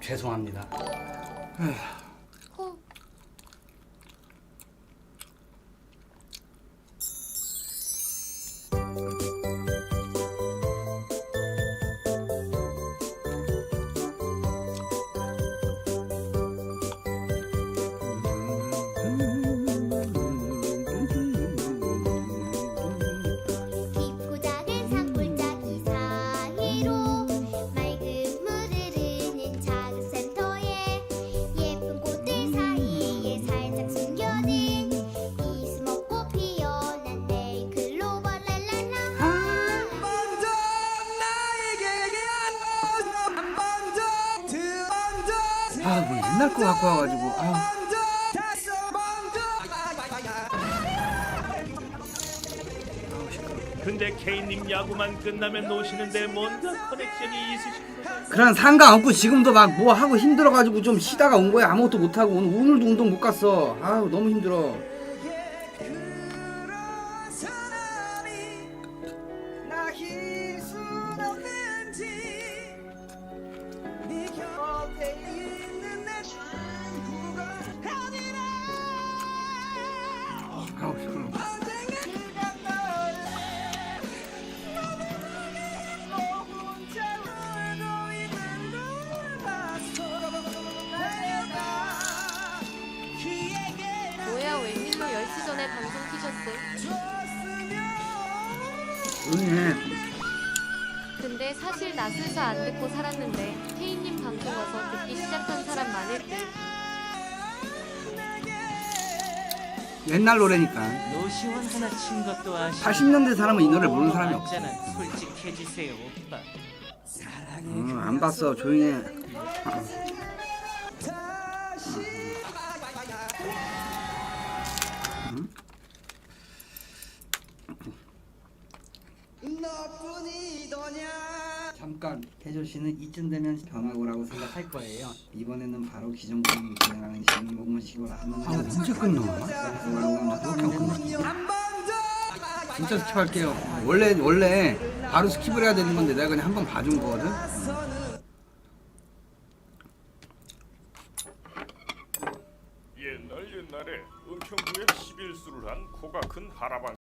죄송합니다. 호. 아, 뭐 옛날 거 갖고 와가지고. 아, 근데 케이님 야구만 끝나면 노시는데 뭔가 커넥션이 있으신 거죠? 그런 상관없고 지금도 막 뭐 하고 힘들어가지고 좀 쉬다가 온 거야. 아무것도 못 하고 오늘 오늘도 운동 못 갔어. 아우 너무 힘들어. 방송 키셨음 응해. 근데 사실 나슬서 안 듣고 살았는데 케이님 방송 와서 듣기 시작한 사람 많을 듯 옛날 노래니까. 노시원 하나 친 것도 아시고 80년대 사람은 이 노래 모르는 사람이 없어. 맞잖아. 솔직해지세요 오빠 응, 안 봤어. 조용히 해. 잠깐 태조 씨는 이쯤 되면 변화고라고 생각할 거예요. 이번에는 바로 기존권이 진행하는 신목문식으로 하는 아 언제 끝나? 진짜 스킵할게요. 원래 원래 바로 스킵을 해야 되는 건데 내가 그냥 한 번 봐준 거거든. 옛날 옛날에 은평구에 11수를 한 코가 큰 하라방